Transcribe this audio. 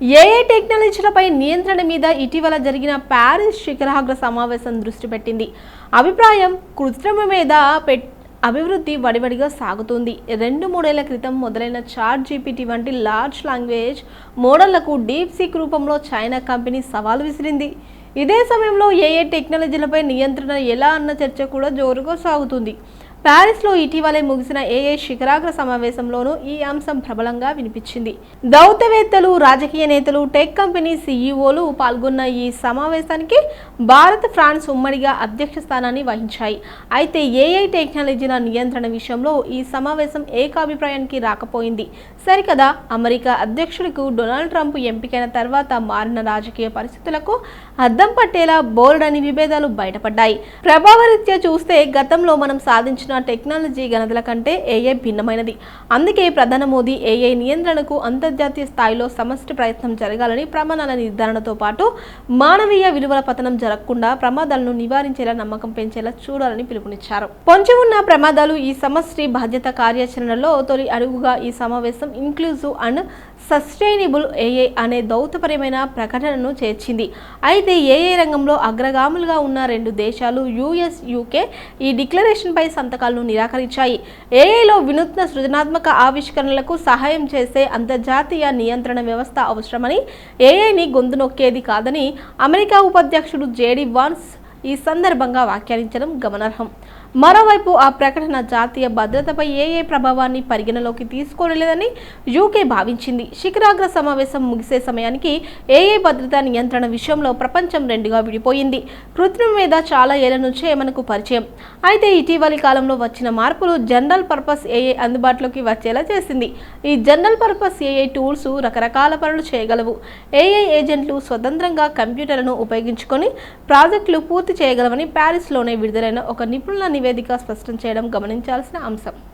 ఏఏ టెక్నాలజీలపై నియంత్రణ మీద ఇటీవల జరిగిన ప్యారిస్ శిఖరాగ్ర సమావేశం దృష్టి పెట్టింది. అభిప్రాయం కృత్రిమ మీద పెట్ అభివృద్ధి వడివడిగా సాగుతుంది. రెండు మూడేళ్ళ క్రితం మొదలైన చాట్ జీపీటీ వంటి లార్జ్ లాంగ్వేజ్ మోడళ్ళకు డీప్ సీక్ రూపంలో చైనా కంపెనీ సవాలు విసిరింది. ఇదే సమయంలో ఏఏ టెక్నాలజీలపై నియంత్రణ ఎలా అన్న చర్చ కూడా జోరుగా సాగుతుంది. ప్యారిస్లో ఇటీవలే ముగిసిన ఏఏ శిఖరాగ్ర సమావేశంలోనూ ఈ అంశం ప్రబలంగా వినిపించింది. దౌత్యవేత్తలు రాజకీయ నేతలు టెక్ కంపెనీ సీఈఓలు పాల్గొన్న ఈ సమావేశానికి భారత్ ఫ్రాన్స్ ఉమ్మడిగా అధ్యక్ష స్థానాన్ని వహించాయి. అయితే ఏఐ టెక్నాలజీల నియంత్రణ విషయంలో ఈ సమావేశం ఏకాభిప్రాయానికి రాకపోయింది. సరికదా అమెరికా అధ్యక్షుడికి డొనాల్డ్ ట్రంప్ ఎంపికైన తర్వాత మారిన రాజకీయ పరిస్థితులకు అద్దం పట్టేలా బోల్డని విభేదాలు బయటపడ్డాయి. ప్రభావరీత్యా చూస్తే గతంలో మనం సాధించిన టెక్నాలజీ గణతల కంటే ఏఐ భిన్నమైనది. అందుకే ప్రధాని మోదీ ఏఐ నియంత్రణకు అంతర్జాతీయ స్థాయిలో సమష్టి ప్రయత్నం జరగాలని ప్రమాణాల నిర్ధారణతో పాటు మానవీయ విలువల పతనం జరగకుండా ప్రమాదాలను నివారించేలా నమ్మకం పెంచేలా చూడాలని పిలుపునిచ్చారు. పొంచి ఉన్న ప్రమాదాలు ఈ సమష్టి బాధ్యత కార్యాచరణలో తొలి అడుగుగా ఈ సమావేశం ఇంక్లూజివ్ అండ్ సస్టైనబుల్ ఏఐ అనే దౌత్యపరమైన ప్రకటనను చేర్చింది. అయితే ఏఐ రంగంలో అగ్రగాములుగా ఉన్న రెండు దేశాలు యుఎస్ యూకే ఈ డిక్లరేషన్పై సంతకాలను నిరాకరించాయి. ఏఐలో వినూత్న సృజనాత్మక ఆవిష్కరణలకు సహాయం చేసే అంతర్జాతీయ నియంత్రణ వ్యవస్థ అవసరమని ఏఐని గొంతు నొక్కేది కాదని అమెరికా ఉపాధ్యక్షుడు జేడి వాన్స్ ఈ సందర్భంగా వ్యాఖ్యానించడం గమనార్హం. మరోవైపు ఆ ప్రకటన జాతీయ భద్రతపై ఏ ఏ ప్రభావాన్ని పరిగణలోకి తీసుకోలేదని యూకే భావించింది. శిఖరాగ్ర సమావేశం ముగిసే సమయానికి ఏఏ భద్రతా నియంత్రణ విషయంలో ప్రపంచం రెండుగా విడిపోయింది. కృత్రిమ మీద చాలా ఏళ్ళ నుంచే మనకు పరిచయం. అయితే ఇటీవలి కాలంలో వచ్చిన మార్పులు జనరల్ పర్పస్ ఏఏ అందుబాటులోకి వచ్చేలా చేసింది. ఈ జనరల్ పర్పస్ ఏఐ టూల్స్ రకరకాల పనులు చేయగలవు. ఏఐ ఏజెంట్లు స్వతంత్రంగా కంప్యూటర్లను ఉపయోగించుకొని ప్రాజెక్టులు పూర్తి చేయగలవని ప్యారిస్లోనే విడుదలైన ఒక నిపుణుల నివేదిక స్పష్టం చేయడం గమనించాల్సిన అంశం.